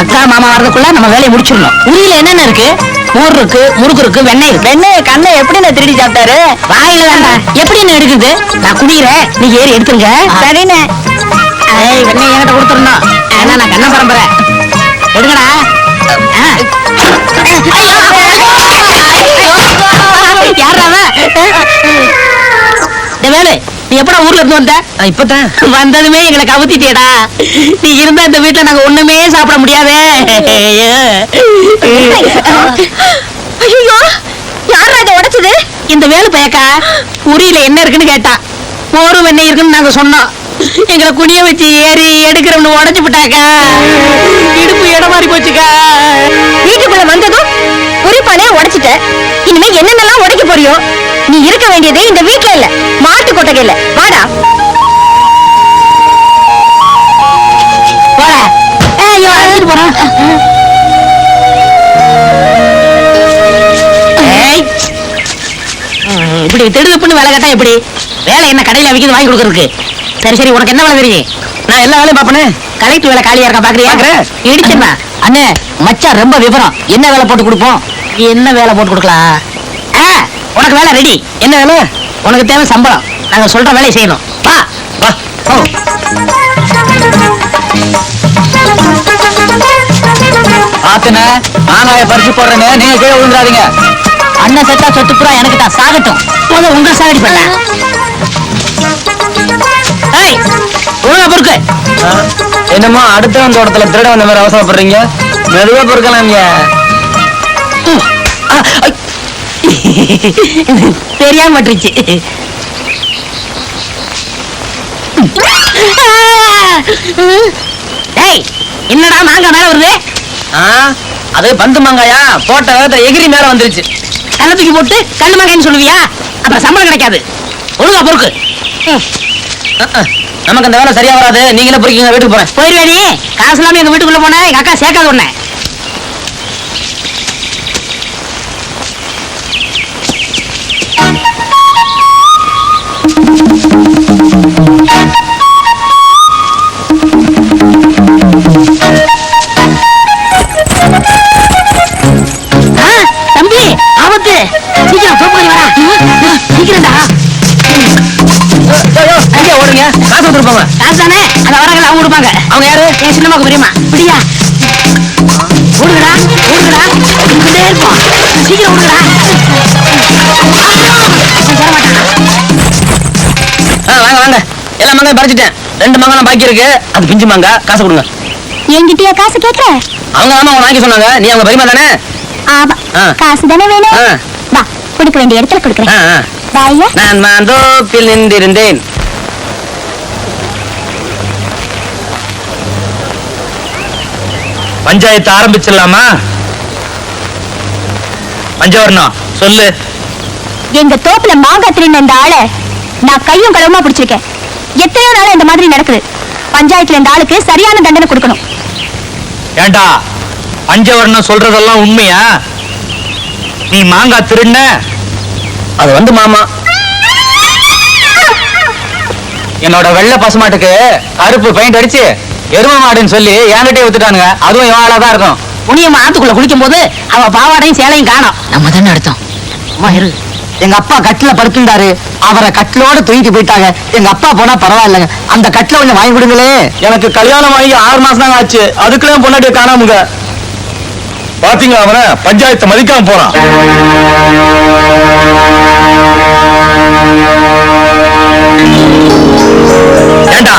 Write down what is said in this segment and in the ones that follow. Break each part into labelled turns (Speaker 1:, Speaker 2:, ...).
Speaker 1: அக்கா மாமா வர்றதுக்குள்ள நம்ம வேலையை முடிச்சிடணும். உரியில என்னென்ன இருக்கு? மோர் இருக்கு முறுக்கு இருக்கு வெண்ணெய் இருக்கு.
Speaker 2: வெண்ணெய் கண்ணை எப்படி நான் திருடி சாப்பிட்டாரு?
Speaker 1: வாயில தான்டா. எப்படி என்ன எடுக்குது? நான் குடிக்கிறேன் நீ ஏறி எடுத்துருங்க.
Speaker 2: சரிண்ணே.
Speaker 1: ஏய் வெண்ணெய் என்கிட்ட கொடுத்துடணும். ஏன்னா நான் கண்ண பரம்பரை. எடுங்கடா. ஆ. யார்றா அவன்? வேலு. எப்படா ஊர்ல இருந்து வந்த?
Speaker 3: இப்பதான்.
Speaker 1: வந்ததுமே எங்களை கவுத்திட்டியடா. நீ இருந்தா இந்த வீட்டுல நாங்க ஒண்ணுமே சாப்பிட முடியாதே.
Speaker 2: ஐயோ யார் அதை உடைச்சது?
Speaker 1: இந்த வேலு பயக்கா உரியில என்ன இருக்குன்னு கேட்டா. மோரும் வெண்ணெய் இருக்குன்னு நாங்க சொன்னோம். எங்களை குனிய வச்சு ஏறி எடுக்கிறோம்னு உடைச்சு விட்டாக்கா. இடுப்பு இடம் மாறி போச்சுக்கா.
Speaker 2: வீட்டுக்குள்ள வந்ததும் குறிப்பானே உடைச்சிட்ட. இனிமே என்னென்னலாம் உடைக்க போறியோ? நீ இருக்க வேண்டியது இந்த வீட்ல இல்ல. மாட்டு கொட்டகையில. வாடா.
Speaker 1: இப்படி திடுதுப்புன்னு வேலை கேட்டா எப்படி? வேலை என்ன கடையில விக்கிறது வாங்கி கொடுக்கறதுக்கு? சரி சரி உனக்கு என்ன வேலை தெரியும்?
Speaker 3: நான் எல்லா வேலையும் பாப்பனே
Speaker 1: கலெக்டர் வேலை காலியா இருக்கா பாக்குறியா?
Speaker 3: பாக்குறேன்.
Speaker 1: இடிச்சா அண்ணே மச்சான் ரொம்ப விவரம். என்ன வேலை போட்டு கொடுப்போம்? என்ன வேலை போட்டு கொடுக்கலாம்? உனக்கு வேலை ரெடி
Speaker 3: என்ன வேலை?
Speaker 1: உனக்கு தேவை சம்பளம். நாங்க சொல்ற வேலையை செய்யணும். வா
Speaker 3: வா
Speaker 1: ஓ
Speaker 3: ஆத்துன பறிச்சு போடுறேன்னு நீங்க கீழே விழுந்துடாதீங்க.
Speaker 1: அண்ணன் செத்தா சொத்து புறா எனக்கு தான். சாகட்டும். முத உங்க சாகடி பண்ண ஏய் ஒழுங்கா பொறுக்கு.
Speaker 3: என்னமோ அடுத்தவன் தோட்டத்துல திருட வந்த மாதிரி அவசரப்படுறீங்க? மெதுவா பொறுக்கலாம்.
Speaker 1: தெரியாம பட்டுருச்சு டேய் என்னடா மாங்காய் மேல வருது?
Speaker 3: அது பந்து மாங்காயா? போட்ட வேகத்துல எகிரி மேல வந்துருச்சு.
Speaker 1: கண்ணை தூக்கி போட்டு கண்ணு மாங்காய்னு சொல்லுவியா? அப்புறம் சம்பளம் கிடைக்காது. ஒழுங்கா பொறுக்கு.
Speaker 3: நமக்கு அந்த வேலை சரியா வராது. நீங்களே பொறுக்கீங்க வீட்டுக்கு போறேன்.
Speaker 1: போயிருவேடி காசு இல்லாம எங்க வீட்டுக்குள்ள போன எங்க அக்கா சேர்க்காது உன்னை. அவங்க கொடுப்பாங்க
Speaker 3: அவங்க யாரு?
Speaker 1: என் சின்னமாக்கு பெரியம்மா. பிடியா? ஓடுங்கடா ஓடுங்கடா ஓடிக்கிட்டே இருப்போம். சீக்கிரம் ஓடுங்கடா
Speaker 3: வாங்க வாங்க. எல்லா மாங்காயும் பறிச்சிட்டேன். ரெண்டு மாங்காய் பாக்கி இருக்கு. அது பிஞ்சு மாங்காய் காசு கொடுங்க.
Speaker 2: என்கிட்டயா காசு கேட்க
Speaker 3: அவங்க ஆமா அவங்க வாங்கி சொன்னாங்க. நீ அவங்க பெரியமா தானே.
Speaker 2: காசு தானே வேணும்? கொடுக்க வேண்டிய இடத்துல கொடுக்குறேன்.
Speaker 3: நான் மாந்தோப்பில் நின்றிருந்தேன்.
Speaker 4: பஞ்சாயத்து ஆரம்பிச்சிடலாமா? பஞ்சவர்ணம் சொல்லு.
Speaker 2: எங்க தோப்புல மாங்காய் திருடின இந்த ஆளை நான் கையும் களவுமா பிடிச்சிருக்கேன். எத்தனையோ நாள் இந்த மாதிரி நடக்குது. பஞ்சாயத்துல இந்த ஆளுக்கு சரியான தண்டனை கொடுக்கணும்.
Speaker 4: ஏண்டா பஞ்சவர்ணம் சொல்றதெல்லாம் உண்மையா? நீ மாங்காய் திருண்ண?
Speaker 3: அது வந்து மாமா. என்னோட வெள்ளை பசுமாட்டுக்கு கருப்பு பெயிண்ட் அடிச்சு எரும மாடுன்னு சொல்லி என்கிட்டயே வித்துட்டானுங்க. அதுவும் இவன் ஆளா தான் இருக்கும்.
Speaker 1: புனியம்மா ஆத்துக்குள்ள குளிக்கும் போது அவ பாவாடையும் சேலையும் காணோம். நம்ம தானே எடுத்தோம். அம்மா இரு.
Speaker 5: எங்க அப்பா கட்டில படுத்துட்டாரு அவரை கட்டிலோட தூக்கிட்டு போயிட்டாங்க. எங்க அப்பா போனா பரவாயில்லைங்க. அந்த கட்டில கொஞ்சம் வாங்கி கொடுங்களே.
Speaker 3: எனக்கு கல்யாணம் ஆகி ஆறு மாசம் தான் ஆச்சு. அதுக்குள்ள பொண்டாட்டிய காணாமுங்க.
Speaker 4: பாத்தீங்களா அவன? பஞ்சாயத்தை மதிக்காம போறான். ஏண்டா?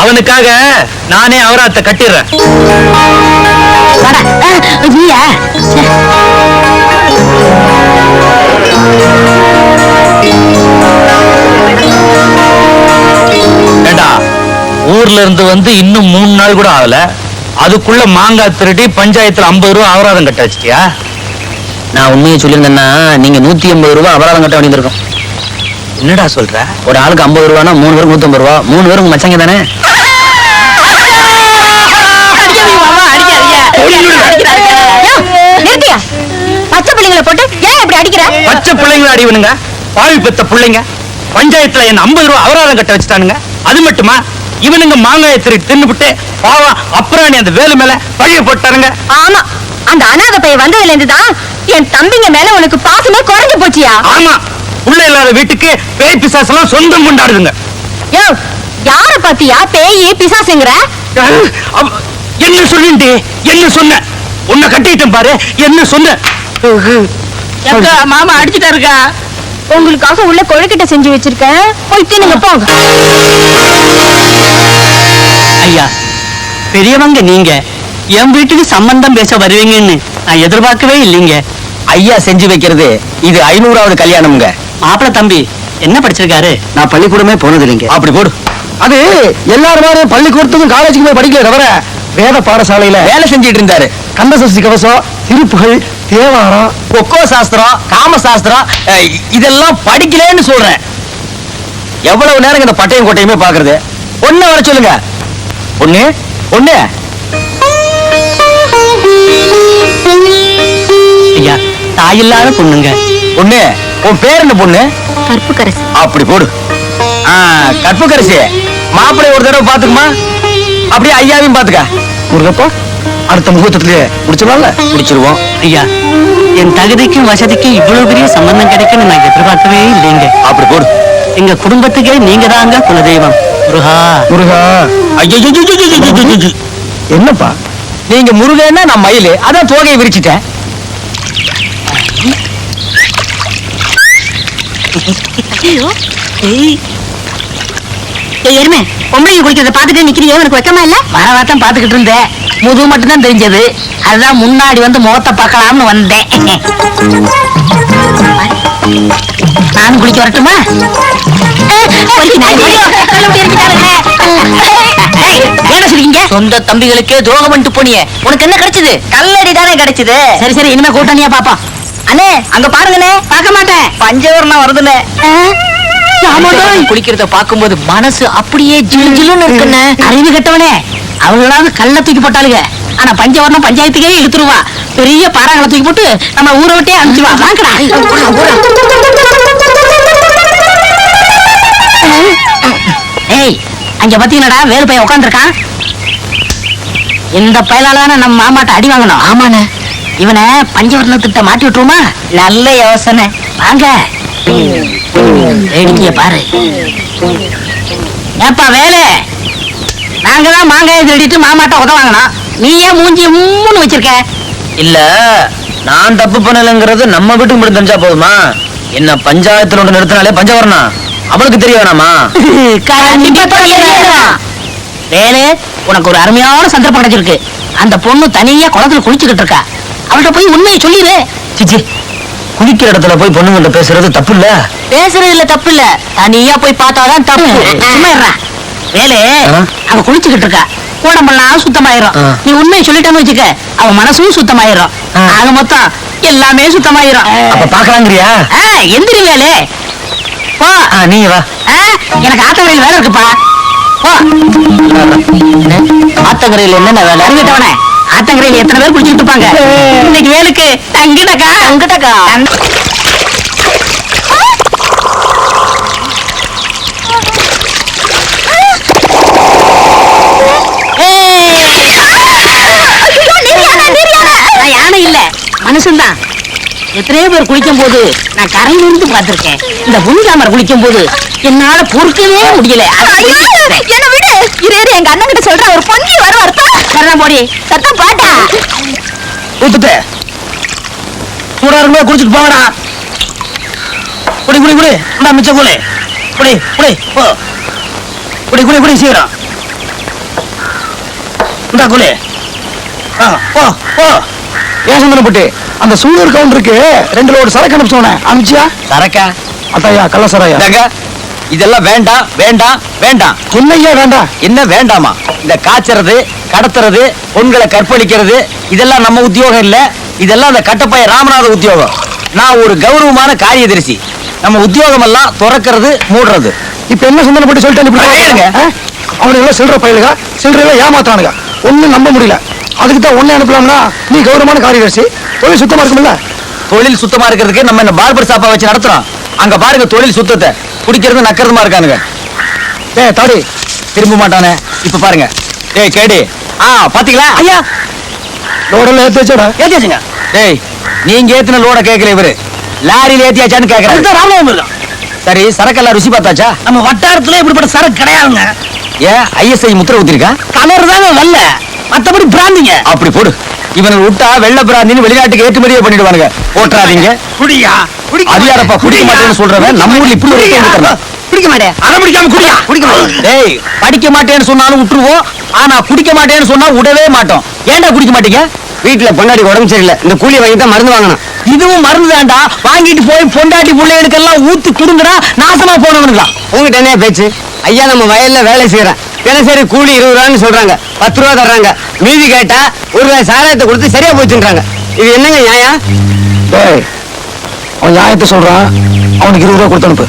Speaker 4: அவனுக்காக நானே அவராத்த கட்டிடுறேன். ஊர்ல இருந்து வந்து இன்னும் மூணு நாள் கூட ஆகல. அதுக்குள்ள மாங்காய் திருடி பஞ்சாயத்துல ஐம்பது ரூபா அபராதம் கட்ட வச்சிட்டியா?
Speaker 3: நான் உண்மையை சொல்லியிருந்தேன்னா நீங்க நூத்தி எண்பது ரூபாய் அபராதம் கட்ட வேண்டியிருக்கும்
Speaker 4: என்னடா சொல்ற?
Speaker 3: ஒரு ஆளுக்கு ஐம்பது ரூபானா மூணு பேருக்கு நூத்தி ஐம்பது ரூபா? மூணு பேருக்கு மச்சங்க தானே?
Speaker 2: நிறுத்தியா பச்சை பிள்ளைங்களை போட்டு ஏன் இப்படி அடிக்கிற?
Speaker 4: பச்சை பிள்ளைங்களை அடிவனுங்க பாவி பெத்த பிள்ளைங்க. பஞ்சாயத்துல என்ன ஐம்பது ரூபா அபராதம் கட்ட வச்சுட்டானுங்க. அது மட்டுமா? இவனுங்க மாங்காய திருடி தின்னுபிட்டு பாவம் அப்புறம் அந்த வேலு மேல பழிய போட்டானுங்க.
Speaker 2: ஆமா. அந்த பையன் வந்ததுல இருந்து தான் என் தம்பிங்க மேல உனக்கு பாசமே குறைஞ்சு போச்சியா?
Speaker 4: ஆமா. உள்ள இல்லாத வீட்டுக்கு பேய் பிசாசெல்லாம் சொந்தம் கொண்டாடுதுங்க.
Speaker 2: யோ யார பாத்தியா பேயி பிசாசுங்கிற?
Speaker 4: என்ன சொல்லிட்டு? என்ன சொன்ன? உன்னை கட்டிட்டேன் பாரு. என்ன சொன்ன?
Speaker 1: மாமா அடிச்சுட்டாருக்கா
Speaker 2: உங்களுக்காக உள்ள கொழுக்கிட்ட செஞ்சு வச்சிருக்கேன். போய் தின்னுங்க போங்க.
Speaker 5: ஐயா பெரியவங்க நீங்க. என் வீட்டுக்கு சம்பந்தம் பேச வருவீங்கன்னு நான் எதிர்பார்க்கவே இல்லைங்க.
Speaker 3: ஐயா செஞ்சு வைக்கிறது இது ஐநூறாவது கல்யாணம்ங்க.
Speaker 5: மாப்பிள தம்பி என்ன படிச்சிருக்காரு?
Speaker 3: நான் பள்ளிக்கூடமே போனது இல்லைங்க அப்படி போடு.
Speaker 5: அது எல்லாரும் பள்ளிக்கூடத்துக்கும் காலேஜுக்கு போய் படிக்கல தவிர வேத பாடசாலையில
Speaker 3: வேலை செஞ்சிட்டு இருந்தாரு
Speaker 5: கந்தசஷ்டி கவசம் திருப்புகள் தேவாரம்
Speaker 3: கொக்கோ சாஸ்திரம் காம சாஸ்திரம் இதெல்லாம் படிக்கலன்னு சொல்றேன். எவ்வளவு நேரம் இந்த பட்டையும் கோட்டையுமே பாக்குறது பொண்ணு வர சொல்லுங்க. பொண்ணு பொண்ணு.
Speaker 5: ஐயா தாயில்லாத பொண்ணுங்க.
Speaker 3: பொண்ணு உன் பேர் என்ன பொண்ணு?
Speaker 2: கருப்பு கரசு
Speaker 3: அப்படி போடு. கற்புக்கரசி. மாப்பிள்ளை ஒரு தடவை பாத்துக்குமா அப்படியே ஐயாவையும் பாத்துக்க
Speaker 5: முருகப்பா அடுத்த முகூர்த்தத்திலேயே முடிச்சிடலாம்ல?
Speaker 3: பிடிச்சிருவோம்
Speaker 5: ஐயா என் தகுதிக்கும் வசதிக்கும் இவ்வளவு பெரிய சம்பந்தம் கிடைக்கும்னு நான் எதிர்பார்க்கவே இல்லைங்க.
Speaker 3: அப்படி போடு.
Speaker 5: எங்க குடும்பத்துக்கே நீங்க தாங்க குலதெய்வம். முருகா.
Speaker 3: முருகா.
Speaker 5: என்னப்பா
Speaker 3: நீங்க முருகன்னா நான் மயிலு அதான் தோகையை விரிச்சிட்டேன்
Speaker 2: எருமை பொம்பளைங்க குளிக்கிறத பாத்துட்டு நிக்கிறியே உனக்கு வெக்கமா இல்ல?
Speaker 1: வரவாத்தான் பாத்துக்கிட்டு இருந்தேன். முதுகு மட்டும்தான் தெரிஞ்சது. அதுதான் முன்னாடி வந்து முகத்தை பார்க்கலாம்னு வந்தேன். நானும் குளிக்க வரட்டுமா?
Speaker 3: சொந்த தம்பிகளுக்கே துரோகம் பண்ணிட்டு போனியே. உனக்கு என்ன கிடைச்சது?
Speaker 2: கல்லடி தானே கிடைச்சது.
Speaker 1: சரி சரி இனிமே கூட்டணியா பாப்பா
Speaker 2: அண்ணே அங்க பாருங்கண்ணே.
Speaker 1: பார்க்க மாட்டேன்.
Speaker 2: பஞ்சவரணம் வருதுண்ணே.
Speaker 3: குளிக்கிறத பாக்கும்போது மனசு அப்படியே ஜிலு ஜிலுன்னு இருக்குன்னு.
Speaker 1: அறிவு கெட்டவனே. அவங்களாவது கல்ல தூக்கி போட்டாளுங்க ஆனா பஞ்சவரணம் பஞ்சாயத்துக்கே இழுத்துருவா. பெரிய பாறாங்களை தூக்கி போட்டு நம்ம ஊரை விட்டே அனுப்பிச்சுவா வாங்கடா. ஏய் அங்க பாத்தீங்களாடா? வேலு பையன் உட்காந்துருக்கான் இந்த பயலால நம்ம மாமாட்ட அடி வாங்கணும். ஆமாண்ணே. இவனை பஞ்சவரண திட்ட மாட்டி விட்டுருமா நல்ல யோசனை. வாங்க. வேடிக்கைய பாரு. ஏப்பா வேலு. நாங்க தான் மாங்காயை திருடிட்டு மாமாட்ட உத வாங்கணும் நீ ஏன் மூஞ்சி மூணு வச்சிருக்க.
Speaker 3: இல்ல நான் தப்பு பண்ணலங்கிறது நம்ம வீட்டுக்கு மட்டும் தெரிஞ்சா போதுமா? என்ன பஞ்சாயத்துல ஒன்று நிறுத்தினாலே பஞ்சவரணா அவளுக்கு தெரிய வேணாமா.
Speaker 1: வேலு உனக்கு ஒரு அருமையான சந்தர்ப்பம் கிடைச்சிருக்கு. அந்த பொண்ணு தனியா குளத்துல குளிச்சுக்கிட்டு இருக்கா. அவள்கிட்ட போய் உண்மையை சொல்லிடு
Speaker 3: சிச்சி குளிக்கிற இடத்துல போய் பொண்ணுங்கள்ட்ட பேசுறது தப்பு இல்ல
Speaker 1: பேசுறதுல தப்பு இல்ல தனியா போய் பார்த்தாதான் தப்பு. வேலு? அவ குளிச்சுக்கிட்டு இருக்கா. உடம்பெல்லாம் சுத்தமாயிரும். நீ உண்மையை சொல்லிட்டேன்னு வச்சுக்க அவ மனசும் சுத்தமாயிரும். ஆக மொத்தம் எல்லாமே சுத்தமாயிரும்.
Speaker 3: அப்ப பாக்கலாங்கிறியா
Speaker 1: எந்திரி வேலு. போ.
Speaker 3: ஆ, நீங்க வா.
Speaker 1: எனக்கு ஆத்தங்கரையில் வேலை இருக்குப்பா. போ.
Speaker 3: ஆத்தங்கரையில் என்னென்ன வேலை?
Speaker 1: அறிவிட்டவனே ஆத்தங்கரையில் எத்தனை பேர் குளிச்சுட்டு இருப்பாங்க இன்னைக்கு வேலுக்கு தங்கிடக்கா யானை இல்ல மனுஷன்தான். எத்தனையோ பேர் குளிக்கும் போது நான் கரையில இருந்து பார்த்திருக்கேன். இந்த புனிதாமர் குளிக்கும் போது என்னால பொறுக்கவே முடியல.
Speaker 2: என்ன விடு. இரு எங்க அண்ணன் கிட்ட சொல்ற ஒரு பொங்கி வர வரப்பா
Speaker 1: சரிதான் போடி.
Speaker 2: சத்தம் பாட்டா
Speaker 3: ஊத்துட்டு கூட இருக்கும்போது குடிச்சிட்டு போங்கடா. குடி குடி குடி. இந்தா மிச்சம் குடி குடி குடி போ. குடி குடி குடி சீக்கிரம். இந்தா குடி ஆ, போ போ.
Speaker 5: யோசனை அந்த சூழல் கவுண்டருக்கு ரெண்டு லோடு சரக்கு அனுப்பிச்சோனே அனுப்பிச்சியா?
Speaker 3: சரக்கா?
Speaker 5: அத்தாயா கள்ளசராயா?
Speaker 3: இந்தாங்க, இதெல்லாம் வேண்டாம் வேண்டாம் வேண்டாம்.
Speaker 5: என்னையா வேண்டாம்.
Speaker 3: என்ன வேண்டாமா? இந்த காய்ச்சறது கடத்துறது பொண்களை கற்பழிக்கிறது இதெல்லாம் நம்ம உத்தியோகம் இல்ல. இதெல்லாம் அந்த கட்டப்பைய ராமநாத உத்தியோகம். நான் ஒரு கௌரவமான காரியதரிசி. நம்ம உத்தியோகம் எல்லாம் துறக்கிறது மூடுறது.
Speaker 5: இப்ப என்ன சிந்தனை போட்டு சொல்லிட்டு. அவனுக்கு எல்லாம் சில்லற பயிலுக சில்லறையில ஏமாத்தானுங்க ஒண்ணும் நம்ப முடியல. அதுக்கு தான் ஒண்ணு அனுப்பலாம்னா நீ கௌரவமான காரியதர்சி. தொழில் சுத்தமா இருக்கும்ல
Speaker 3: தொழில் சுத்தமா இருக்கிறதுக்கு நம்ம என்ன பார்பர் ஷாப்பா வச்சு நடத்துறோம்? அங்க பாருங்க தொழில் சுத்தத்தை. குடிக்கிறது நக்கறதுமா இருக்கானுங்க.
Speaker 5: ஏ தாடி.
Speaker 3: திரும்ப மாட்டானே. இப்ப பாருங்க. ஏய் கேடி. ஆ பாத்தீங்களா? ஐயா.
Speaker 5: லோடெல்லாம் ஏத்தி வச்சோட?
Speaker 3: ஏத்தியாச்சுங்க டேய் நீங்க ஏத்தின லோட கேட்கல இவரு. லாரியில ஏத்தியாச்சான்னு கேக்குறாரு.
Speaker 1: ராமநாதம் இருக்கான்
Speaker 3: சரி சரக்கெல்லாம் ருசி பார்த்தாச்சா?
Speaker 1: நம்ம வட்டாரத்துல இப்படிப்பட்ட சரக்கு கிடையாதுங்க.
Speaker 3: ஏன் ஐஎஸ்ஐ முத்திர ஊத்திருக்கா
Speaker 1: கலர் தாங்க வெள்ள. மத்தபடி பிராந்திங்க.
Speaker 3: அப்படி போடு. இவனை விட்டா வெள்ள பிராந்தின்னு வெளிநாட்டுக்கு ஏற்றுமதியே பண்ணிடுவானுங்க. போட்டுறாதீங்க
Speaker 1: குடியா?
Speaker 3: அது யாரப்பா குடிக்க மாட்டேன்னு சொல்றவன்? நம்ம ஊர்ல இப்படி ஒரு?
Speaker 1: குடிக்க மாட்டேன். அரை பிடிக்காம குடியா? குடிக்க மாட்டேன்.
Speaker 3: டேய் படிக்க மாட்டேன்னு சொன்னாலும் விட்டுருவோம். ஆனா குடிக்க மாட்டேன்னு சொன்னா விடவே மாட்டோம். ஏன்டா குடிக்க மாட்டீங்க? வீட்டுல பொண்டாடி உடம்பு சரியில்லை. இந்த கூலி வாங்கி தான் மருந்து வாங்கணும். இதுவும் மருந்து தான்டா. வாங்கிட்டு போய் பொண்டாட்டி பிள்ளைகளுக்கெல்லாம் ஊத்து குடுங்கடா. நாசமா போனவனுங்களா? உங்ககிட்ட என்ன பேச்சு? ஐயா நம்ம வயல்ல வேலை செய்யறேன். தினசரி கூலி இருபது ரூபான்னு சொல்றாங்க. பத்து ரூபா தர்றாங்க. மீதி கேட்டா ஒரு ரூபாய் சாராயத்தை கொடுத்து சரியா போச்சுன்றாங்க. இது என்னங்க நியாயம்?
Speaker 5: டேய் அவன் நியாயத்தை சொல்றான். அவனுக்கு இருபது ரூபா கொடுத்து அனுப்பு.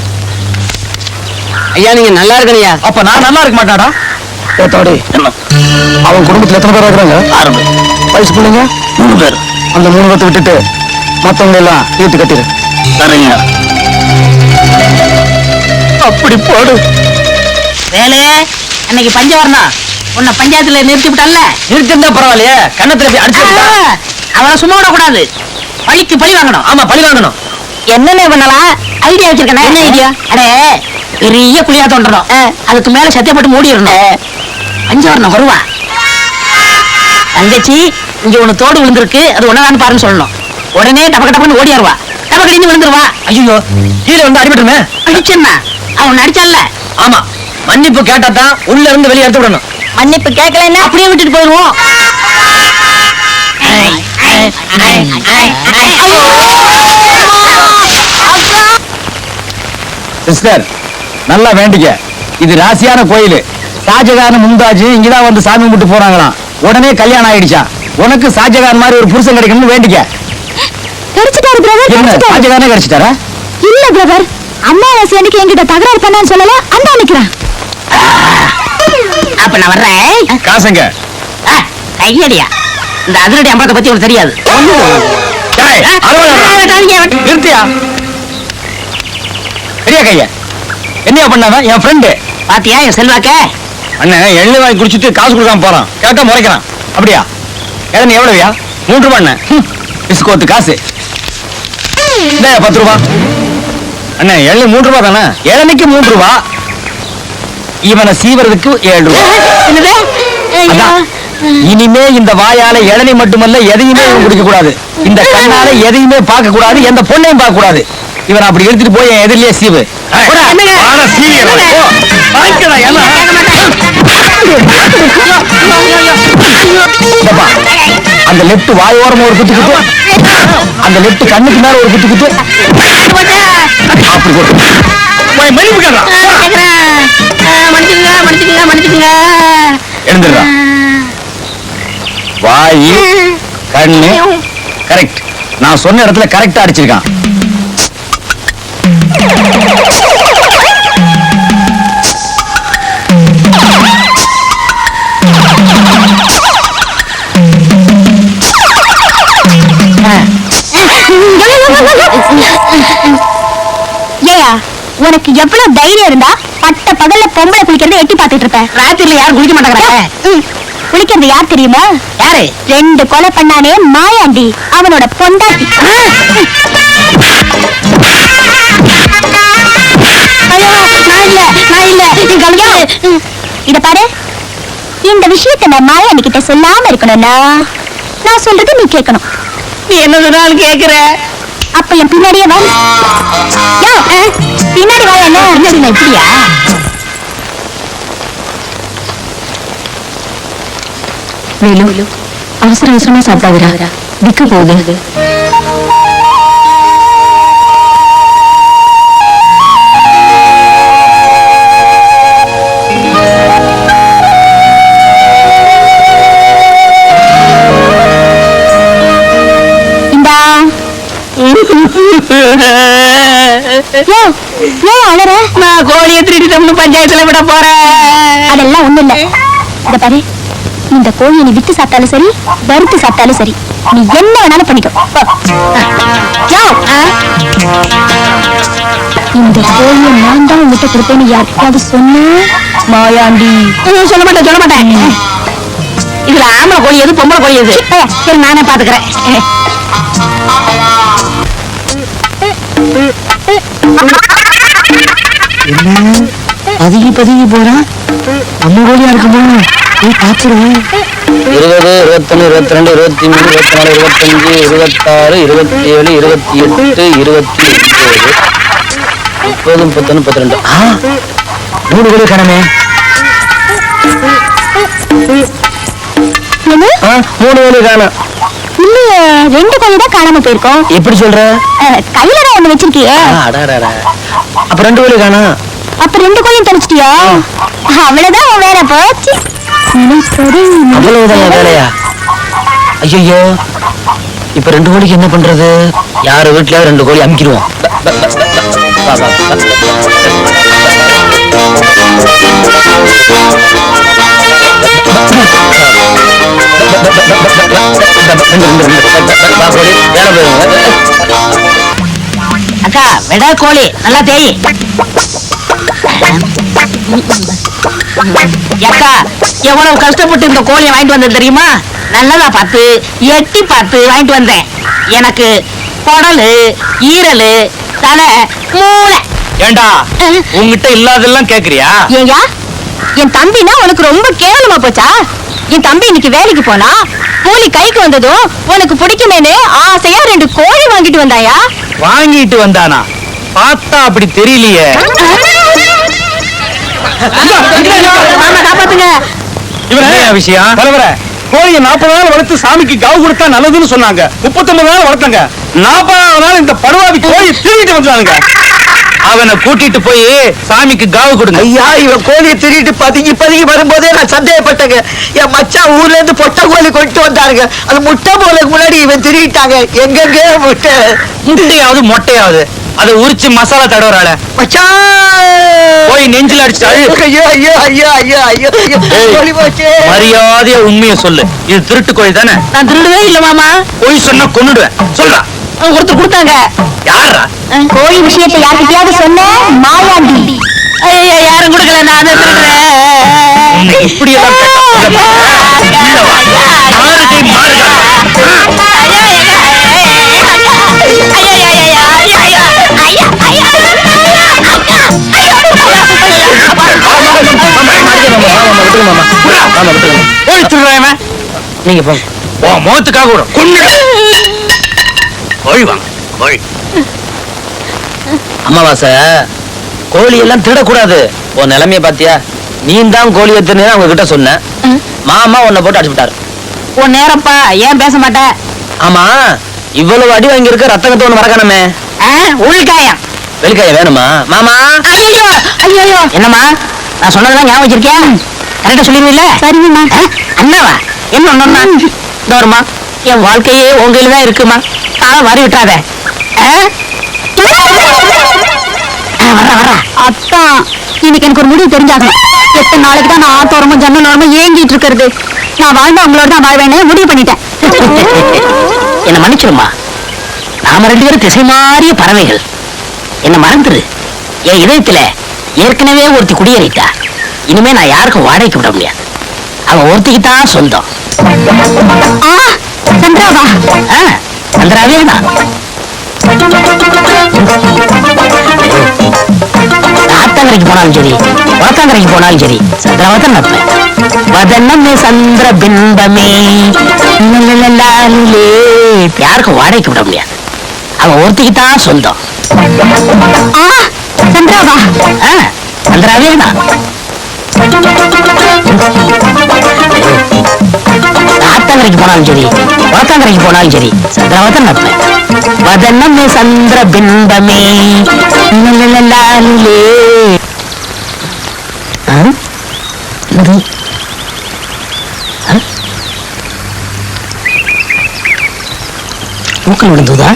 Speaker 3: ஐயா நீங்க நல்லா இருக்கணையா அப்ப நான் நல்லா இருக்க மாட்டாடா?
Speaker 5: ஏ தாடி அவன் குடும்பத்துல எத்தனை பேர் இருக்கிறாங்க?
Speaker 1: ஆறு பேர்.
Speaker 5: வயசு பிள்ளைங்க?
Speaker 1: மூணு பேர்.
Speaker 5: அந்த மூணு பேர்த்த விட்டுட்டு மத்தவங்க எல்லாம் தீர்த்து கட்டிடு.
Speaker 1: சரிங்க.
Speaker 5: அப்படி போடு.
Speaker 1: வேலு அன்னைக்கு பஞ்சவரணம் உன்னை பஞ்சாயத்துல நிறுத்தி விட்டல்ல
Speaker 3: இருக்குந்தா பரவாயில்லையே. கண்ணத்துல போய் அடிச்சு விட்டா.
Speaker 1: அவனை சும்மா விடக்கூடாது. பழிக்கு பழி வாங்கணும்.
Speaker 3: ஆமா பழி வாங்கணும்.
Speaker 1: என்னென்ன பண்ணலாம் ஐடியா வச்சிருக்கேன்? என்ன ஐடியா? அடே பெரிய குழியா தோன்றணும். அதுக்கு மேல சத்தியப்பட்டு மூடிடணும். பஞ்சவரணம் வருவா. தங்கச்சி இங்க ஒண்ணு தோடு விழுந்திருக்கு. அது ஒன்னதான்னு பாருன்னு சொல்லணும். உடனே டபக்க டபக்குன்னு ஓடியாருவா டபக்கடின்னு விழுந்துருவா.
Speaker 3: ஐயோ கீழே வந்து அடிபட்டுமே
Speaker 1: அடிச்சன்னா அவன் அடிச்சான்ல.
Speaker 3: ஆமா. மன்னிப்பு கேட்டா தான் உள்ள இருந்து வெளியே எடுத்து விடணும்.
Speaker 1: மன்னிப்பு கேட்கலன்னா அப்படியே விட்டுட்டு போயிருவோம்
Speaker 3: சிஸ்டர் நல்லா வேண்டிக்க. இது ராசியான கோயில். ஷாஜகான் மும்தாஜ் இங்கதான் வந்து சாமி கும்பிட்டு போறாங்களாம் உடனே கல்யாணம் ஆயிடுச்சா? உனக்கு ஷாஜகான் மாதிரி ஒரு புருஷன் கிடைக்கணும்னு வேண்டிக்க.
Speaker 2: கிடைச்சிட்டாரு பிரதர்
Speaker 3: என்ன
Speaker 2: கிடைச்சிட்டாரு.
Speaker 3: ஷாஜகானே கிடைச்சிட்டாரா?
Speaker 2: இல்ல பிரதர் அம்மாவாசை அன்னைக்கு என்கிட்ட தகராறு பண்ணான்னு சொல்லல அந்த நிக்கிறேன்
Speaker 1: அப்ப நான் வர்றேன்.
Speaker 3: காசுங்க.
Speaker 1: ஆ, கையடியா. இந்த அதிரடி அம்பலத்தை பத்தி உனக்கு தெரியாது.
Speaker 3: டேய், ரூபா. நிறுத்தியா? பெரிய கைய. என்னையா பண்ணாவன் என் ஃப்ரெண்டு
Speaker 1: பாத்தியா என் செல்வாக்க?
Speaker 3: அண்ணன் எள்ளு வாங்கி குடிச்சிட்டு காசு கொடுக்காம போறான். கேட்டா முறைக்கிறான். அப்படியா? எதனை எவ்வளவுயா? மூன்று ரூபா அண்ணன் பிஸ்கோத்து காசு. பத்து ரூபா. அண்ணன் எள்ளு மூன்று ரூபா தானே? இளநிக்கு மூன்று ரூபா. இவனை சீவறதுக்கு ஏழு ரூபா. இனிமே இந்த வாயால இளநி மட்டுமல்ல எதையுமே குடிக்க கூடாது இந்த கண்ணால எதையுமே பார்க்க கூடாது எந்த பொண்ணையும் பார்க்க கூடாது இவன் அப்படி எடுத்துட்டு போய் எதிரிலேயே சீவு. அந்த லெப்ட் வாயோரமா ஒரு குத்து குத்து. அந்த லெப்ட் கண்ணுக்கு மேல ஒரு குத்து குத்து. அப்படி போட்டு மன்னிப்பு கேட்கலாம்.
Speaker 1: மன்னிச்சுங்க மன்னிச்சுங்க மன்னிச்சுங்க
Speaker 3: எழுந்துடுறா. வாய் கண்ணு. கரெக்ட் நான் சொன்ன இடத்துல கரெக்டா அடிச்சிருக்கான்.
Speaker 2: ஏயா உனக்கு எவ்வளவு தைரியம் இருந்தா பட்ட பகல்ல பொம்பளை குளிக்கிறத எட்டி பார்த்துட்டு இருப்ப.
Speaker 1: ராத்திரில யாரும் குளிக்க மாட்டேங்கிறாங்க
Speaker 2: குளிக்கிறது யார் தெரியுமா?
Speaker 1: யாரு?
Speaker 2: ரெண்டு கொலை பண்ணானே மாயாண்டி அவனோட பொண்டாட்டி. ஐயோ நான் இல்ல நான் இல்ல. நீ கவனிக்க. இத பாரு. இந்த விஷயத்தை நான் கிட்ட சொல்லாம இருக்கணும்னா நான் சொல்றது நீ கேட்கணும்.
Speaker 1: நீ என்ன சொன்னாலும் கேக்குற?
Speaker 2: அப்ப என் பின்னாடியே வா. யோ, பின்னாடி வா என்ன?
Speaker 1: பின்னாடி நான் இப்படியா?
Speaker 2: வேலு அவசர அவசரமா சாப்பிடாதடா. விக்க போகுது. ஏன் அழற
Speaker 1: நான் கோழியை திருடிட்டோம்னு பஞ்சாயத்துல விட போறேன்.
Speaker 2: அதெல்லாம் ஒண்ணு இல்ல. இத பாரு. இந்த கோழியை நீ வித்து சாப்பிட்டாலும் சரி வறுத்து சாப்பிட்டாலும் சரி. நீ என்ன வேணாலும் பண்ணிக்கோ? இந்த கோழியை நான் தான் உங்ககிட்ட கொடுப்பேன்னு யாருக்காவது சொன்ன? மாயாண்டி.
Speaker 1: சொல்ல மாட்டேன் சொல்ல மாட்டேன். இதுல ஆம்பளை கோழி எது பொம்பளை கோழி எது? சரி நானே பாத்துக்கிறேன்.
Speaker 3: பதுங்கி பதுங்கி போறான் நம்ம கோழியா இருக்குமா? நீ பாத்துருவேன்
Speaker 4: இருபது இருபத்தொன்னு இருபத்தி ரெண்டு இருபத்தி மூணு இருபத்தி நாலு இருபத்தஞ்சு இருபத்தாறு இருபத்தி ஏழு இருபத்தி எட்டு இருபத்தி ஒன்பது முப்பது முப்பத்தொன்னு முப்பத்தி ரெண்டு
Speaker 3: மூணு கோழி காணமே
Speaker 2: என்ன?
Speaker 3: ஆ மூணு கோழி காணும்
Speaker 2: இல்லையே ரெண்டு கோழி தான் காணாம போயிருக்கோம்.
Speaker 3: எப்படி சொல்ற?
Speaker 2: கையில தான் ஒண்ணு வச்சிருக்கியே.
Speaker 3: அப்ப ரெண்டு கோழி காணும்
Speaker 2: அப்ப ரெண்டு கோழியும் தொலைச்சிட்டியா அவ்வளவுதான் வேலை போச்சு.
Speaker 3: அவ்வளவுதான் வேலையா? ஐயோ இப்ப ரெண்டு கோழிக்கு என்ன பண்றது? யாரு வீட்லயாவது ரெண்டு கோழி அமுக்கிடுவோம்.
Speaker 1: அக்கா விடா கோழி நல்லா தேய். அக்கா எவ்வளவு கஷ்டப்பட்டு இந்த கோழியை வாங்கிட்டு வந்தேன் தெரியுமா? நல்லதா பார்த்து எட்டி பார்த்து வாங்கிட்டு வந்தேன். எனக்கு குடலு ஈரலு தலை மூளை.
Speaker 4: ஏண்டா உங்ககிட்ட இல்லாதெல்லாம் கேக்குறியா?
Speaker 2: ஏயா என் தம்பினா உனக்கு ரொம்ப கேவலமா போச்சா? என் தம்பி இன்னைக்கு வேலைக்கு போனா கூலி கைக்கு வந்ததும் உனக்கு பிடிக்குமேனு ஆசையா ரெண்டு கோழி வாங்கிட்டு வந்தாயா?
Speaker 4: வாங்கிட்டு வந்தானா? பார்த்தா அப்படி தெரியலையே.
Speaker 1: காப்பாத்துங்க.
Speaker 4: என்ன விஷயம்
Speaker 5: தலைவர கோழியை நாற்பது நாள் வளர்த்து சாமிக்கு காவு கொடுத்தா நல்லதுன்னு சொன்னாங்க. முப்பத்தொன்பது நாள் வளர்த்தாங்க. நாற்பதாவது நாள் இந்த படுவாவி கோழி திருடிட்டு வந்தானுங்க
Speaker 4: அவனை கூட்டிட்டு போய் சாமிக்கு காவு கொடுங்க.
Speaker 3: ஐயா இவன் கோழியை திருடிட்டு பதுங்கி பதுங்கி வரும்போதே நான் சந்தேகப்பட்டேங்க. என் மச்சான் ஊர்ல இருந்து பொட்டை கோழி கொண்டு வந்தாருங்க. அது முட்டை போலக்கு முன்னாடி இவன் திருடிட்டாங்க. எங்கெங்க முட்டை?
Speaker 4: முட்டையாவது மொட்டையாவது. அதை உரிச்சு மசாலா தடவுறாள.
Speaker 3: மச்சான்!
Speaker 4: போய் நெஞ்சில அடிச்சு
Speaker 3: ஐயோ ஐயோ ஐயோ ஐயோ ஐயோ ஐயோ.
Speaker 4: ஏய்,
Speaker 3: கோழி போச்சு.
Speaker 4: மரியாதையா உண்மையை சொல்லு. இது திருட்டு கோழி தானே?
Speaker 1: நான் திருடவே இல்ல மாமா.
Speaker 4: பொய் சொன்னா கொன்னுடுவேன். சொல்றா.
Speaker 1: ஒருத்தர் கொடுத்தாங்க.
Speaker 4: யாரா
Speaker 2: கோழி விஷயத்தை யார்கிட்டயாவது சொன்ன? மாயாண்டி.
Speaker 1: ஐயா யாரும் கொடுக்கல நான்
Speaker 4: இப்படி திருடுறான்
Speaker 3: நீங்க போங்க.
Speaker 4: உன் முகத்துக்காக கூட கொண்டு கோழி வாங்க கோழி.
Speaker 3: அமாவாசை கோழி எல்லாம் திருடக்கூடாது உன் நிலைமைய பாத்தியா? நீ தான் கோழி எத்தனை அவங்க கிட்ட சொன்ன மாமா உன்னை போட்டு அடிச்சு விட்டாரு.
Speaker 1: உன் நேரப்பா ஏன் பேச மாட்ட?
Speaker 3: ஆமா இவ்வளவு அடி வாங்கி இருக்க ரத்தகத்தை ஒண்ணு மறக்கணுமே.
Speaker 1: ஆ, உள்காயம்.
Speaker 3: வெளிக்காய வேணுமா? மாமா.
Speaker 1: ஐயோ ஐயோ என்னம்மா நான் சொன்னதெல்லாம் ஞாபகம் வச்சிருக்கியா? கரெக்டா சொல்லிடுவீல்ல?
Speaker 2: சரிங்கம்மா.
Speaker 1: அண்ணாவா? என்ன இந்த வருமா என் வாழ்க்கையே உங்க கையில தான் இருக்குமா? காலம் வரி விட்டுறாத.
Speaker 2: அத்தான் இன்னைக்கு எனக்கு ஒரு முடிவு தெரிஞ்சாகணும். எத்தனை நாளைக்கு தான் நான் ஆத்தோரமா ஜன்னலோரமா ஏங்கிட்டு இருக்கிறது. நான் வாழ்ந்தா உங்களோட தான் வாழ்வேன்னு முடிவு பண்ணிட்டேன்.
Speaker 1: என்ன மன்னிச்சிருமா நாம ரெண்டு பேரும் திசை மாறிய பறவைகள். என்ன மறந்துரு. என் இதயத்துல ஏற்கனவே ஒருத்தி குடியேறிட்டா. இனிமே நான் யாருக்கும் வாடகைக்கு விட முடியாது. அவன் ஒருத்திக்கு தான் சொந்தம்
Speaker 2: சந்திராவா?
Speaker 1: தான் ஆத்தங்கரைக்கு போனாலும் சரி குளத்தாங்கரைக்கு போனாலும் சரி சந்திராவை தான் நப்பேன் வதனமே சந்திர பிம்பமே. யாருக்கும் வாடகைக்கு விட முடியாது. அவன் ஒருத்திக்கு தான் சொந்தம்
Speaker 2: சந்திராவா?
Speaker 1: சந்திராவே தான் ஆத்தங்கரைக்கு போனாலும் சரி வடக்காங்கரைக்கு போனாலும் சரி சந்திராவை தான் நப்பேன் வதனமே சந்திர பிம்பமே லலலலாலிலே. ஆ? என்னது? ஆ? மூக்கில் விழுந்ததா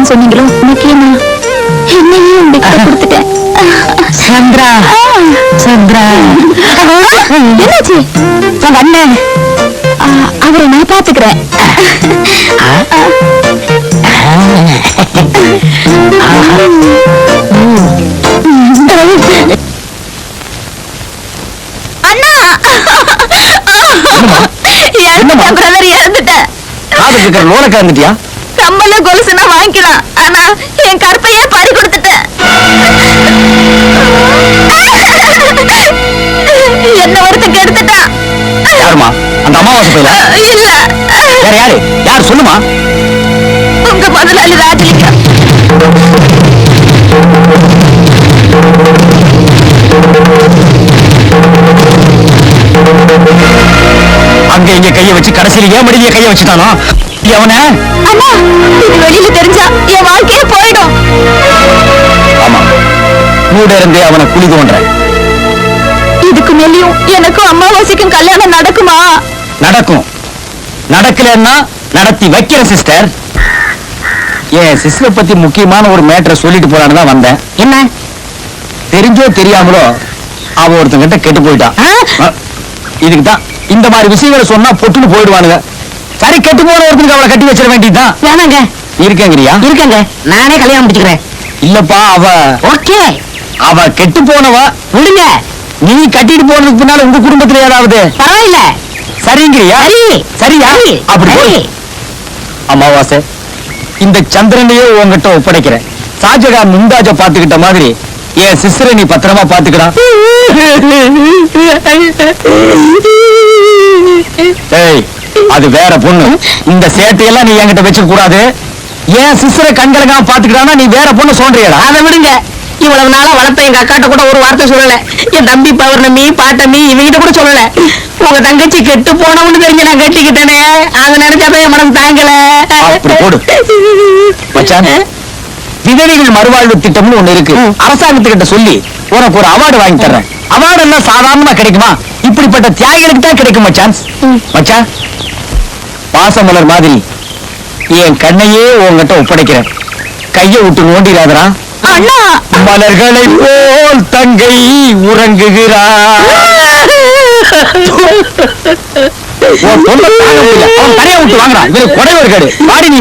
Speaker 2: வைக்கணும்னு சொன்னீங்களோ? முக்கியமா? என்னையே உங்ககிட்ட கொடுத்துட்டேன்.
Speaker 1: சந்திரா. சந்திரா.
Speaker 2: என்னாச்சு? உங்க அண்ணன் அவரை நான் பாத்துக்கிறேன் இறந்துட்டேன் பிரதர் இறந்துட்டேன்.
Speaker 3: இருக்கிற லோனை கலந்துட்டியா
Speaker 2: கம்மல கொலுசுனா வாங்கிக்கலாம். ஆனா என் கற்பையே பறி கொடுத்துட்டேன். என்ன ஒருத்தன் கெடுத்துட்டான்.
Speaker 3: யாருமா அந்த அமாவாசை பையல?
Speaker 2: இல்ல.
Speaker 3: வேற யாரு? யார்? சொல்லுமா
Speaker 2: உங்க முதலாளி ராஜலிங்கம்
Speaker 3: அங்க இங்க கைய வச்சு கடைசியில ஏன் மடியில கைய வச்சுட்டானோ? அவன
Speaker 2: அண்ணா இது வெளியில தெரிஞ்சா என் வாழ்க்கையே போயிடும்.
Speaker 3: ஆமா. கூட இருந்தே அவனை குழி தோன்றேன்.
Speaker 2: இதுக்கு மேலேயும் எனக்கும் அம்மாவாசைக்கும் கல்யாணம் நடக்குமா?
Speaker 3: நடக்கும். நடக்கலன்னா நடத்தி வைக்கிற சிஸ்டர். என் சிஸ்டரை பத்தி முக்கியமான ஒரு மேட்டரை சொல்லிட்டு போறான்னு தான் வந்தேன்.
Speaker 1: என்ன?
Speaker 3: தெரிஞ்சோ தெரியாமலோ அவ ஒருத்தங்கிட்ட கெட்டு போயிட்டான்? இதுக்கு தான் இந்த மாதிரி விஷயங்களை சொன்னா பொட்டுன்னு போயிடுவானுங்க. சரி கெட்டு போன ஒருத்தனுக்கு அவளை கட்டி வச்சிட வேண்டியதுதான்.
Speaker 1: வேணாங்க.
Speaker 3: இருக்கேங்கிறியா?
Speaker 1: இருக்கங்க. நானே கல்யாணம் முடிச்சுக்கிறேன்.
Speaker 3: இல்லப்பா அவ
Speaker 1: ஓகே.
Speaker 3: அவ கெட்டு போனவ
Speaker 1: விடுங்க.
Speaker 3: நீ கட்டிட்டு போனதுக்கு பின்னால உங்க குடும்பத்துல ஏதாவது?
Speaker 1: பரவாயில்ல.
Speaker 3: சரிங்கிறியா?
Speaker 1: சரி.
Speaker 3: சரியா?
Speaker 1: சரி.
Speaker 3: அப்படி. அமாவாசை. இந்த சந்திரனையே உன்கிட்ட ஒப்படைக்கிறேன். ஷாஜகான் மும்தாஜ பாத்துக்கிட்ட மாதிரி என் சிஸ்டரை நீ பத்திரமா பாத்துக்கடா ஏய் அது வேற பொண்ணு. இந்த சேட்டையெல்லாம் நீ என்கிட்ட வச்சுக்க கூடாது என் சிஸ்டரை கண்கலங்காம பாத்துக்கிட்டானா நீ வேற பொண்ணு சொல்றியடா
Speaker 1: அதை விடுங்க. இவ்வளவு நாளா வளர்த்த எங்க அக்காட்ட கூட ஒரு வார்த்தை சொல்லல. என் தம்பி பௌர்ணமி பாட்டமி இவங்கிட்ட கூட சொல்லல. உங்க தங்கச்சி கெட்டு போனவனு தெரிஞ்சு நான் கட்டிக்கிட்டேனே. அதை நினைச்சாதான் என் மனம் தாங்கல.
Speaker 3: போடு. மச்சான். விதவைகள் மறுவாழ்வு திட்டம்னு ஒண்ணு இருக்கு. அரசாங்கத்துக்கிட்ட சொல்லி உனக்கு ஒரு அவார்டு வாங்கி தர்றேன். அவார்டு எல்லாம் சாதாரணமா கிடைக்குமா? இப்படிப்பட்ட தியாகிகளுக்கு தான் கிடைக்கும் மச்சான். மச்சான் பாசமலர் மாதிரி என் கண்ணையே உன்கிட்ட ஒப்படைக்கிறேன். கைய விட்டு நோண்டிடாதடா.
Speaker 2: அண்ணா.
Speaker 3: மலர்களை போல் தங்கை உறங்குகிறார். உன் தொண்டை தாங்க முடியல. அவன் தரைய விட்டு வாங்குறான். இவரு கொடைவர் இருக்காரு பாடி நீ.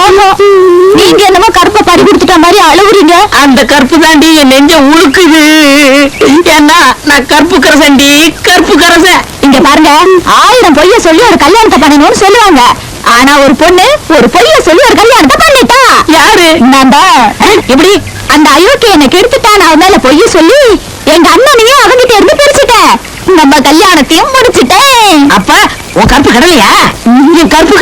Speaker 2: ஆமா. நீங்க என்னமோ கருப்பை பறி கொடுத்துட்ட மாதிரி அழுகுறீங்க
Speaker 1: அந்த கற்பு தாண்டி என் நெஞ்ச உழுக்குது ஏன்னா நான் கரசண்டி கற்பு கரசன்
Speaker 2: இங்க பாருங்க ஆயிரம் பொய்ய சொல்லி ஒரு கல்யாணத்தை பண்ணணும்னு சொல்லுவாங்க. ஆனா ஒரு பொண்ணு ஒரு பொய்ய சொல்லி ஒரு கல்யாணத்தை பண்ணிட்டா.
Speaker 1: யாரு?
Speaker 2: நான் தான். எப்படி? அந்த அயோக்கிய எனக்கு எடுத்துட்டா நான் மேல பொய்ய சொல்லி எங்க அண்ணனையும் அவங்கிட்ட இருந்து பிரிச்சுட்டேன். நம்ம கல்யாணத்தையும் முடிச்சிட்டேன்.
Speaker 1: அப்ப உன் கற்பு கடலையா? கடலையா?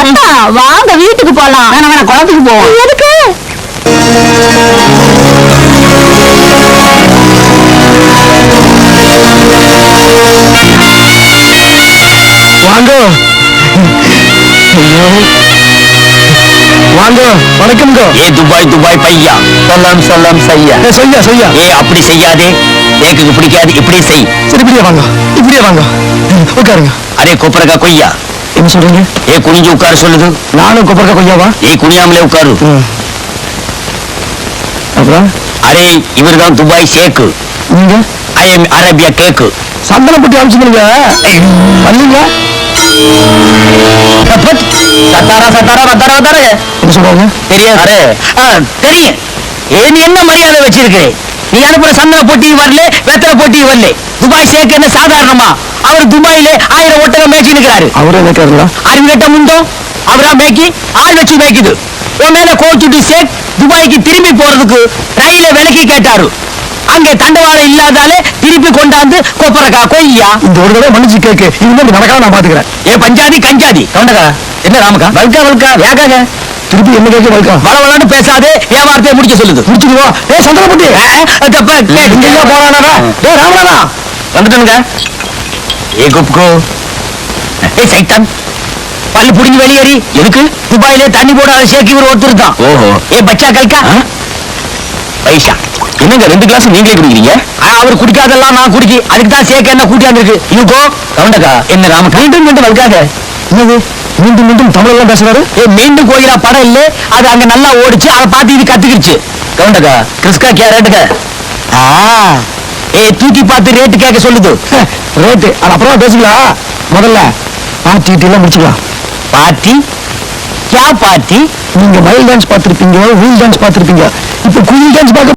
Speaker 2: அத்தா, வாங்க வீட்டுக்கு போலாம்.
Speaker 1: வேணாம் வேணாம் குளத்துக்கு போவோம்.
Speaker 2: எதுக்கு?
Speaker 5: வாங்க. வாங்க வணக்கம்ங்க.
Speaker 3: ஏ துபாய் துபாய் பையா. சொல்லாம் சொல்லாம் செய்யா
Speaker 5: செய்யா செய்யா
Speaker 3: ஏ அப்படி செய்யாதே. எனக்கு பிடிக்காது இப்படி செய்.
Speaker 5: சரி இப்படியே வாங்க. இப்படியே வாங்க. உட்காருங்க.
Speaker 3: அரே கொப்பரக்கா கொய்யா?
Speaker 5: என்ன சொல்றீங்க?
Speaker 3: ஏ குனிஞ்சு உட்கார சொல்லுது.
Speaker 5: நானும் கொப்பரக்கா கொய்யாவா?
Speaker 3: ஏ குனியாமலே உட்காரு.
Speaker 5: அப்புறம்?
Speaker 3: அரே இவர்தான் துபாய் ஷேக்கு.
Speaker 5: நீங்க?
Speaker 3: ஐ எம் அரேபியா கேக்கு.
Speaker 5: சந்தனம் பட்டி அமிச்சுக்கிறீங்க பண்ணீங்க
Speaker 3: சத்தாரா சத்தாரா வத்தாரா வத்தாரா
Speaker 5: என்ன சொல்றாங்க?
Speaker 3: தெரியாது. அரே தெரியும். ஏன் என்ன மரியாதை வச்சிருக்கிறேன் நீ அனுப்புற சந்தன போட்டி வரல வெத்தலை போட்டி வரல. துபாய் ஷேக் என்ன சாதாரணமா? அவர் துபாயிலே ஆயிரம் ஒட்டகம் மேய்ச்சி நிற்கிறாரு.
Speaker 5: அவரே வைக்காருங்களா
Speaker 3: அறிவு கட்ட முண்டோ அவரா மேய்க்கி? ஆள் வச்சு மேய்க்குது. உன் மேல கோச்சுட்டு ஷேக் துபாய்க்கு திரும்பி போறதுக்கு ரயில விலைக்கு கேட்டாரு. அங்கே தண்டவாளம் இல்லாதாலே திருப்பி கொண்டாந்து கொப்பரக்கா கொய்யா
Speaker 5: இந்த ஒரு தடவை மன்னிச்சு கேக்கு. இப்படி நடக்காம நான் பாத்துக்கிறேன்.
Speaker 3: ஏ பஞ்சாதி கஞ்சாதி. கவுண்டகா என்ன ராமகா வல்கா வல்கா. வேகாக?
Speaker 5: திருப்பி என்ன கேட்க வைக்கா
Speaker 3: வளவளன்னு பேசாதே என் வார்த்தையை முடிக்க சொல்லுது.
Speaker 5: முடிச்சுக்குவா ஏ சந்திரபுட்டி இங்க போறானா டேய் ராமநாதா
Speaker 3: வந்துட்டனுங்க. ஏ குப்கோ ஏ சைத்தான். பல்லு புடிஞ்சு வெளியேறி. எதுக்கு? துபாயிலே தண்ணி போடாத ஷேக் இவர் ஒருத்தர் இருக்கான். ஓஹோ. ஏ பச்சா கல்கா பைசா. என்னங்க ரெண்டு கிளாஸ் நீங்களே குடிக்கிறீங்க? அவர் குடிக்காதெல்லாம் நான் குடிக்கி அதுக்கு தான் சேக்க என்ன கூட்டியாந்துருக்கு. யூகோ கவுண்டக்கா. என்ன ராம மீண்டும் மீண்டும் வல்காக
Speaker 5: என்னது? மீண்டும் மீண்டும் தமிழ் எல்லாம் பேசுறாரு.
Speaker 3: ஏ மீண்டும் கோயிலா? படம் இல்ல. அது அங்க நல்லா ஓடிச்சு. அதை பார்த்து இது கத்துக்கிடுச்சு. கவுண்டக்கா கிறிஸ்கா கே ரேட்டுக்க? ஆ. ஏ தூக்கி பார்த்து ரேட்டு கேட்க சொல்லுது.
Speaker 5: ரேட்டு. அது அப்புறமா பேசிக்கலாம். முதல்ல பார்ட்டி எல்லாம் முடிச்சுக்கலாம்.
Speaker 3: பார்ட்டி கே பார்ட்டி
Speaker 5: நீங்க மயில் டான்ஸ் பார்த்துருப்பீங்க வீல் டான்ஸ் பார்த்துருப்பீங்க. இப்ப குயில் டான்ஸ் பார்க்க